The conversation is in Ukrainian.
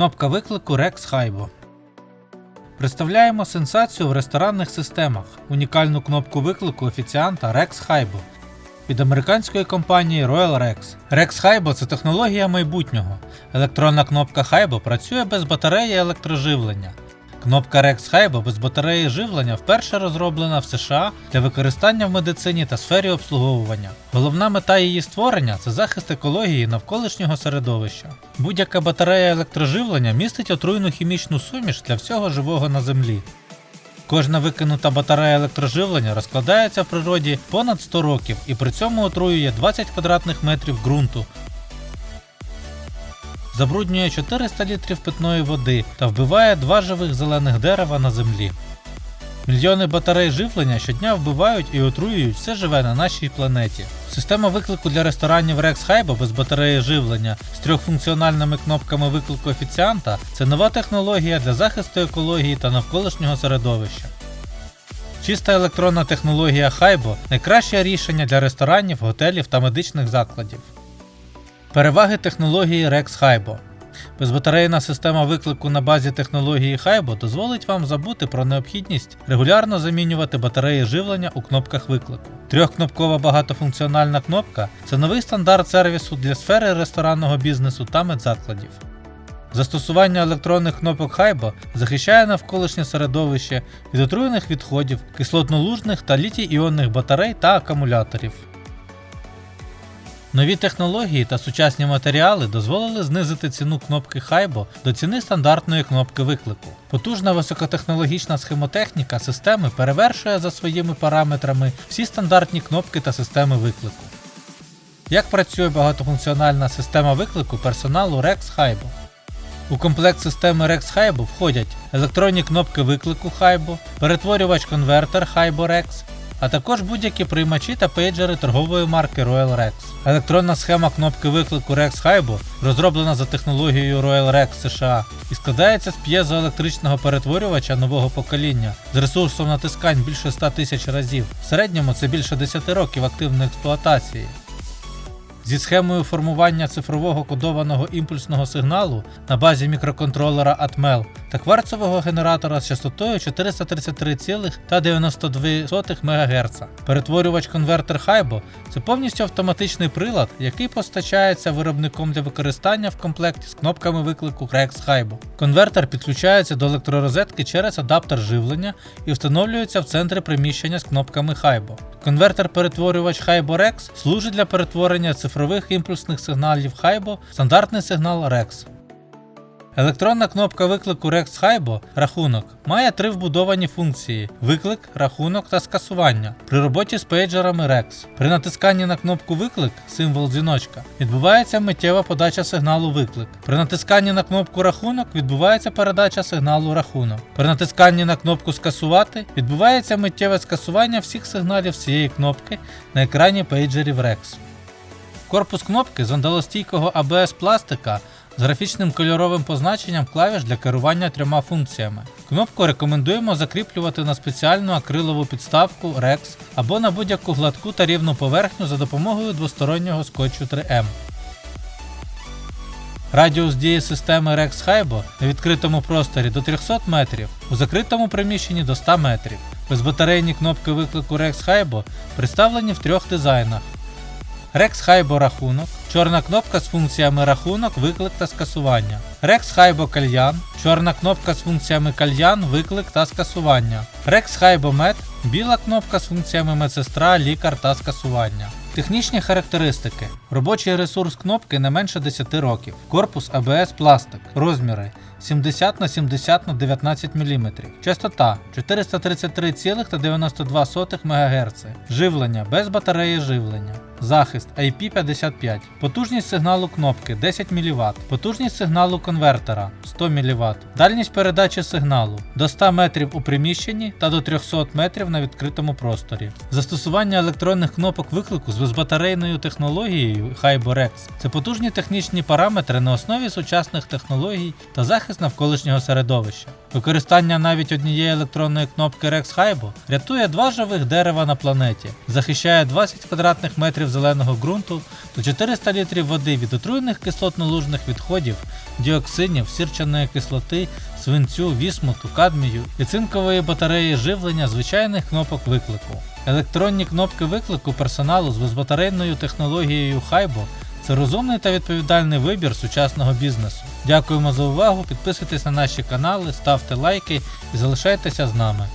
Кнопка виклику Rex Haibo. Представляємо сенсацію в ресторанних системах. Унікальну кнопку виклику офіціанта Rex Haibo від американської компанії Royal Rex. Rex Haibo – це технологія майбутнього. Електронна кнопка Haibo працює без батареї електроживлення. Кнопка Rex Haibo без батареї живлення вперше розроблена в США для використання в медицині та сфері обслуговування. Головна мета її створення це захист екології навколишнього середовища. Будь-яка батарея електроживлення містить отруйну хімічну суміш для всього живого на землі. Кожна викинута батарея електроживлення розкладається в природі понад 100 років і при цьому отруює 20 квадратних метрів ґрунту, забруднює 400 літрів питної води та вбиває два живих зелених дерева на землі. Мільйони батарей живлення щодня вбивають і отруюють все живе на нашій планеті. Система виклику для ресторанів Rex Haibo без батареї живлення з трьохфункціональними кнопками виклику офіціанта це нова технологія для захисту екології та навколишнього середовища. Чиста електронна технологія Haibo – найкраще рішення для ресторанів, готелів та медичних закладів. Переваги технології Rex Haibo Безбатарейна система виклику на базі технології Haibo дозволить вам забути про необхідність регулярно замінювати батареї живлення у кнопках виклику. Трьохкнопкова багатофункціональна кнопка це новий стандарт сервісу для сфери ресторанного бізнесу та медзакладів. Застосування електронних кнопок Haibo захищає навколишнє середовище від отруєних відходів, кислотнолужних та літій-іонних батарей та акумуляторів. Нові технології та сучасні матеріали дозволили знизити ціну кнопки Haibo до ціни стандартної кнопки виклику. Потужна високотехнологічна схемотехніка системи перевершує за своїми параметрами всі стандартні кнопки та системи виклику. Як працює багатофункціональна система виклику персоналу Rex Haibo? У комплект системи Rex Haibo входять електронні кнопки виклику Haibo, перетворювач-конвертер Haibo Rex, а також будь-які приймачі та пейджери торгової марки Royal Rex. Електронна схема кнопки виклику Rex Haibo розроблена за технологією Royal Rex США і складається з п'єзоелектричного перетворювача нового покоління з ресурсом натискань більше 100 тисяч разів. В середньому це більше 10 років активної експлуатації. Зі схемою формування цифрового кодованого імпульсного сигналу на базі мікроконтролера Atmel та кварцевого генератора з частотою 433,92 МГц. Перетворювач-конвертер Haibo – це повністю автоматичний прилад, який постачається виробником для використання в комплекті з кнопками виклику Rex Haibo. Конвертер підключається до електророзетки через адаптер живлення і встановлюється в центрі приміщення з кнопками Haibo. Конвертер-перетворювач Haibo Rex служить для перетворення цифрових імпульсних сигналів в стандартний сигнал Rex. Електронна кнопка виклику Rex Haibo рахунок має три вбудовані функції: виклик, рахунок та скасування при роботі з пейджерами Rex. При натисканні на кнопку виклик, символ дзвіночка, відбувається миттєва подача сигналу виклик. При натисканні на кнопку рахунок відбувається передача сигналу рахунок. При натисканні на кнопку скасувати відбувається миттєве скасування всіх сигналів з цієї кнопки на екрані пейджерів Rex. Корпус кнопки з вандалостійкого ABS пластика з графічним кольоровим позначенням клавіш для керування трьома функціями. Кнопку рекомендуємо закріплювати на спеціальну акрилову підставку Rex або на будь-яку гладку та рівну поверхню за допомогою двостороннього скотчу 3M. Радіус дії системи Rex Haibo на відкритому просторі до 300 метрів, у закритому приміщенні до 100 метрів. Безбатарейні кнопки виклику Rex Haibo представлені в трьох дизайнах. Rex Haibo рахунок, чорна кнопка з функціями рахунок, виклик та скасування. Rex Haibo кальян, чорна кнопка з функціями кальян, виклик та скасування. Rex Haibo Med, біла кнопка з функціями медсестра, лікар та скасування. Технічні характеристики. Робочий ресурс кнопки не менше 10 років. Корпус ABS пластик. Розміри 70 на 70 на 19 мм. Частота 433,92 МГц. Живлення без батареї живлення. Захист IP55. Потужність сигналу кнопки 10 мВт. Потужність сигналу конвертера 100 мВт. Дальність передачі сигналу до 100 метрів у приміщенні та до 300 метрів на відкритому просторі. Застосування електронних кнопок виклику з безбатарейною технологією Haibo – це потужні технічні параметри на основі сучасних технологій та захист навколишнього середовища. Використання навіть однієї електронної кнопки Rex Haibo рятує два живих дерева на планеті, захищає 20 квадратних метрів зеленого ґрунту та 400 літрів води від отруєних кислотно-лужних відходів, діоксинів, сірчаної кислоти, свинцю, вісмуту, кадмію і цинкової батареї живлення звичайних кнопок виклику. Електронні кнопки виклику персоналу з безбатарейною технологією Хайбо це розумний та відповідальний вибір сучасного бізнесу. Дякуємо за увагу, підписуйтесь на наші канали, ставте лайки і залишайтеся з нами.